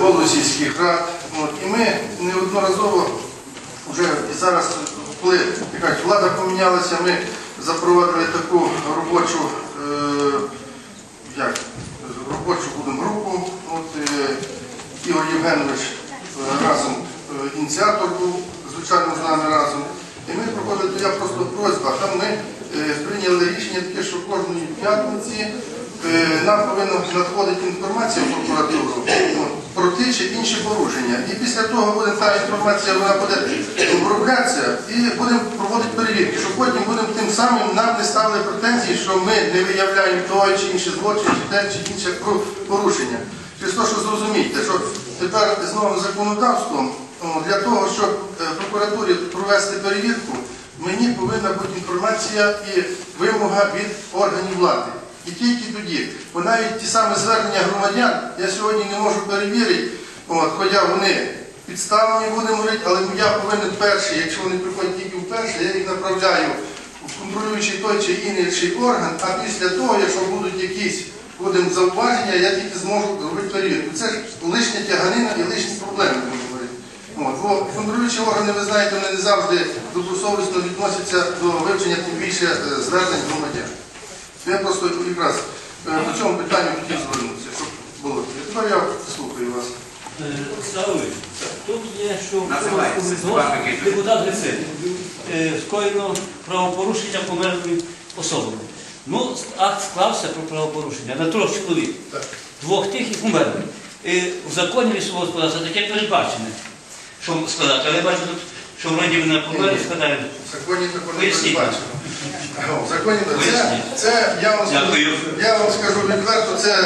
голови сільських рад. От, і ми неодноразово вже і зараз, коли як кажуть, влада помінялася, ми запровадили таку робочу, е, як, робочу будемо групу. От, е, Ігор Євгенович е, разом е, ініціатор був, звичайно, з нами разом. І ми проходили, я просто просьба, там ми е, прийняли рішення таке, що кожної п'ятниці е, нам повинна надходити інформація в прокуратуру ну, про ті чи інші порушення. І після того буде та інформація, вона буде оброблятися і будемо проводити перевірки, щоб потім будемо тим самим нам не ставили претензії, що ми не виявляємо той чи інший злочин, чи те чи інше порушення. Через те, що зрозумійте, що тепер з новим законодавством для того, щоб е, прокуратурі провести перевірку, мені повинна бути інформація і вимога від органів влади. І тільки тоді, бо навіть ті самі звернення громадян я сьогодні не можу перевірити, от, хоча вони підставлені, будемо говорити, але я повинен перший, якщо вони приходять тільки вперше, я їх направляю в контролюючий той чи інший орган, а після того, якщо будуть якісь будемо зауваження, я тільки зможу робити перевірку. Це ж лишня тяганина і лишні проблеми. От, бо контролюючі органи, ви знаєте, вони не завжди добросовісно відносяться до вивчення тим більше е, звернень громадян. Я просто якраз е, по цьому питанню хотів звернутися, щоб було. Тепер я слухаю вас. Ставович, тут є, що депутат Грицин е, скоєно правопорушення померлими особами. Ну, акт склався про правопорушення на трьох чоловік. Двох тих. І в законі лісового господарства таке передбачене, що складати. Але я бачу тут, що вроді мене померли, складають. В законі такого не Поясніть. передбачено. В законі це, Поясніть. це я вам скажу, Дякую. я вам скажу відверто, це е,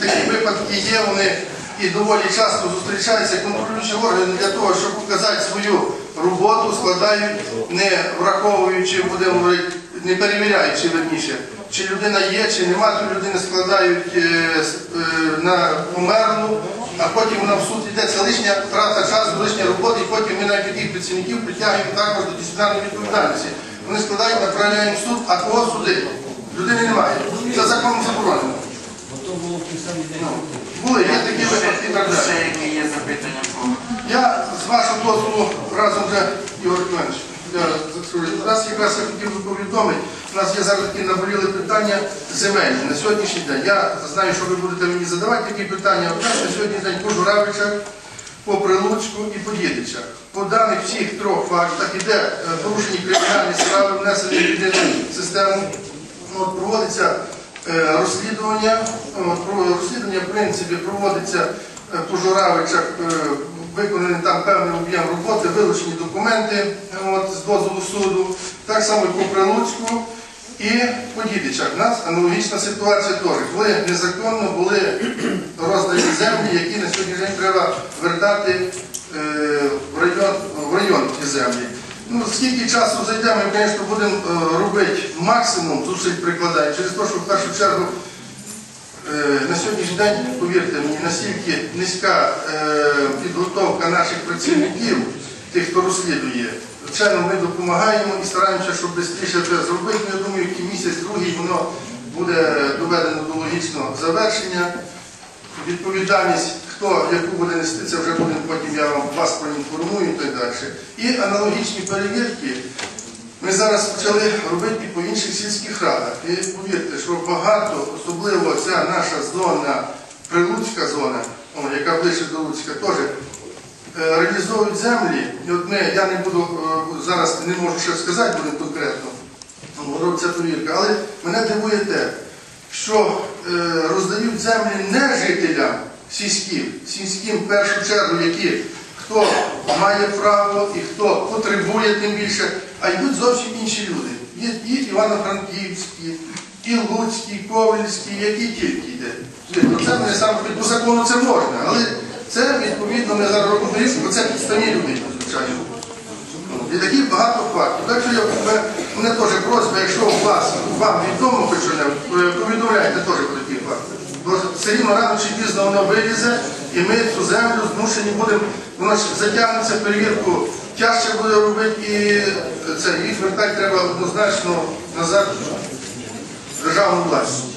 такі випадки є, вони і доволі часто зустрічаються. Контролюючі органи для того, щоб показати свою роботу, складають, не враховуючи, будемо говорити, не перевіряючи верніше, чи людина є, чи нема, то людини складають е, с- е, на померлу, а потім вона в суд йде. Це лишня трата часу, лишня роботи, і потім ми навіть таких працівників притягуємо також до дисциплінарної відповідальності. Вони складають, направляємо в суд, а кого судити? Людини немає. Це законом заборонено. Були, є такі випадки і так далі. Ще які є запитання Я з вашого дозволу разом вже, Ігор Іванович, закрию. Нас якраз я хотів би повідомити, у нас є зараз такі наболіли питання земельні на сьогоднішній день. Я знаю, що ви будете мені задавати такі питання. У нас на сьогоднішній день по Журавичах, по Прилуцьку і по Дідичах. По даних всіх трьох фактах іде е, порушені кримінальні справи, внесені в єдину систему. Ну, От, проводиться е, розслідування. От, про- розслідування, в принципі, проводиться е, по Журавичах, виконаний там певний об'єм роботи, вилучені документи от, з дозволу суду. Так само і по Прилуцьку і по Дідичах. У нас аналогічна ситуація теж. Коли незаконно були роздані землі, які на сьогодні день треба вертати е, в район, в район ті землі. Ну, скільки часу зайде, ми, звісно, будемо е, робити максимум зусиль прикладаємо, через те, що в першу чергу на сьогоднішній день, повірте мені, настільки низька е, підготовка наших працівників, тих, хто розслідує. Звичайно, ми допомагаємо і стараємося, щоб швидше це зробити. Ну, Я думаю, який місяць, другий воно буде доведено до логічного завершення. Відповідальність, хто яку буде нести, це вже буде потім я вам вас проінформую і так далі. І аналогічні перевірки ми зараз почали робити по інших сільських радах. І повірте, що багато, особливо ця наша зона, прилуцька зона, о, яка ближче до Луцька, теж е, реалізовують землі. І ми, я не буду е, зараз не можу ще сказати буде конкретно, ну, робиться перевірка, але мене дивує те, що е, роздають землі не жителям сільським, сільським в першу чергу, які хто має право і хто потребує тим більше, а йдуть зовсім інші люди. Є і Івано-Франківські, і Луцькі, і Ковельські, які тільки йде. Тобто Це не саме по закону це можна, але це відповідно ми зараз робимо перевірку, бо це підставні люди, звичайно. І таких багато фактів. Так що я, мене- теж просьба, якщо у вас, вам відомо хоч що-небудь, е, повідомляйте теж про такі факти. Бо все рівно рано чи пізно воно вилізе, і ми цю землю змушені будемо, вона ж затягнеться, перевірку тяжче буде робити, і е, це, їх вертати треба однозначно назад в державну власність.